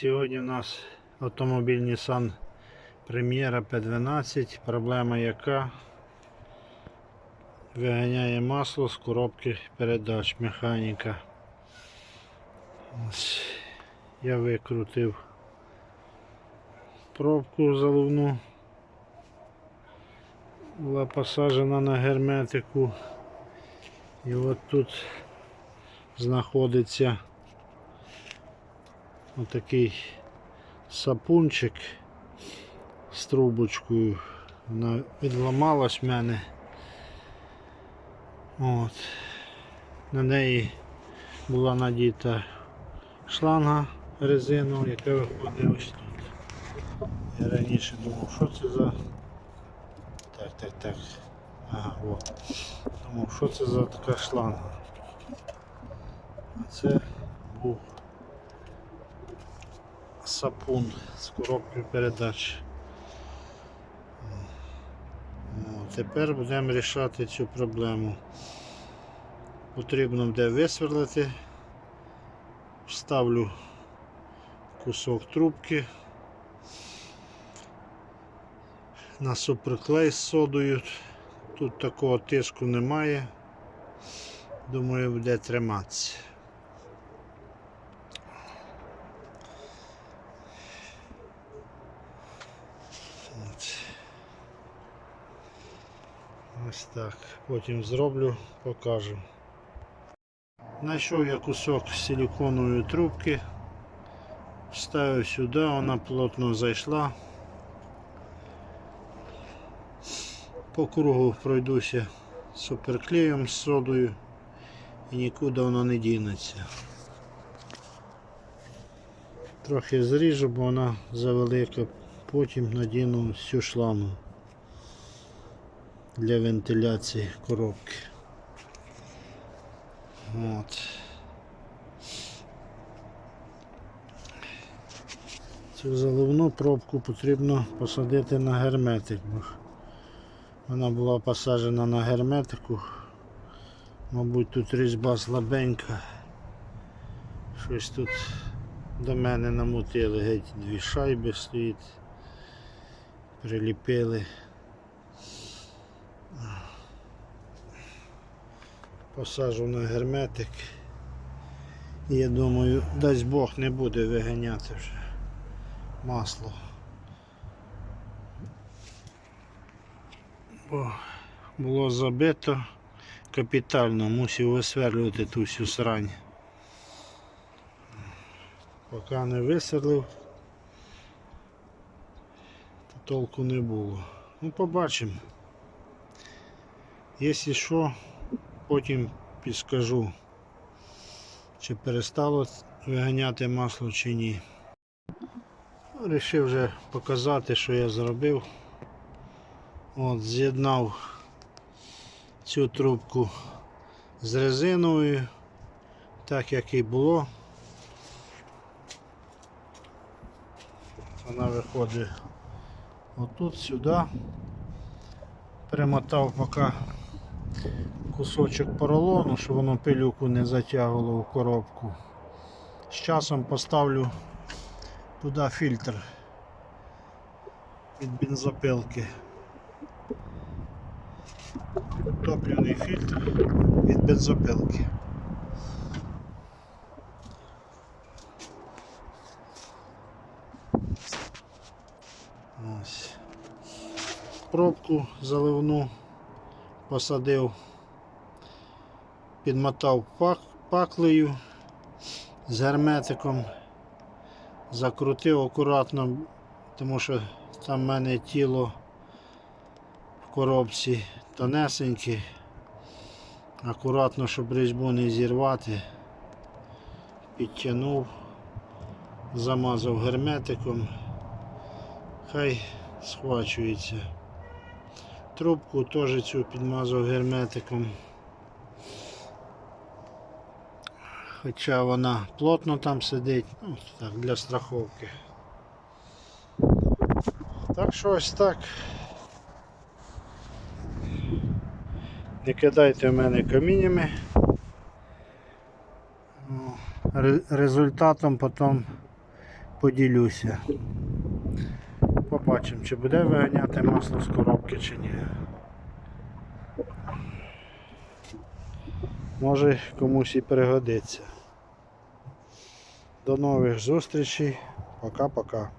Сьогодні у нас автомобіль Nissan Premiera P12. Проблема яка виганяє масло з коробки передач механіка. Ось я викрутив пробку заливну. Була посаджена на герметику. І от тут знаходиться отакий сапунчик з трубочкою. Вона відламалась в мене. От. На неї була надіта шланга резину, яка виходить ось тут. Я раніше думав, що це за... Так, так, так. Ага, от. Думав, що це за така шланга. А це був сапун з коробкою передач. Тепер будемо рішати цю проблему. Потрібно де висверлити. Вставлю кусок трубки на суперклей з содою. Тут такого тиску немає. Думаю, буде триматися. Ось так. Потім зроблю, покажу. Знайшов я кусок силиконової трубки, вставив сюди, вона плотно зайшла. По кругу пройдуся суперклеєм з содою і нікуди воно не дінеться. Трохи зріжу, бо вона завелика, потім надіну всю шлангу для вентиляції коробки. От. Цю заливну пробку потрібно посадити на герметик, вона була посаджена на герметику. Мабуть, тут різьба слабенька. Щось тут до мене намутили, геть дві шайби стоїть, приліпили. Посажу на герметик. І я думаю, дасть Бог не буде виганяти вже масло. Бо було забито капітально, мусив висверлювати ту всю срань. Поки не висверлив, то толку не було. Ну побачимо. Якщо що, потім підскажу, чи перестало виганяти масло чи ні. Рішив вже показати, що я зробив. От, з'єднав цю трубку з резиновою, так як і було. Вона виходить отут сюди. Перемотав поки кусочок поролону, щоб воно пилюку не затягувало в коробку. З часом поставлю туди фільтр від бензопилки. Топливний фільтр від бензопилки. Ось. Пробку заливну посадив, підмотав пак, паклею з герметиком, закрутив акуратно, тому що там в мене тіло в коробці тонесеньке. Акуратно, щоб різьбу не зірвати, підтягнув, замазав герметиком, хай схвачується. Трубку теж цю підмазав герметиком. Хоча вона плотно там сидить, ну, так, для страховки. Так що ось так. Не кидайте в мене каміннями. Ну, Результатом потім поділюся. Побачимо, чи буде виганяти масло з коробки чи ні. Може комусь і пригодиться. До нових зустрічей. Пока-пока.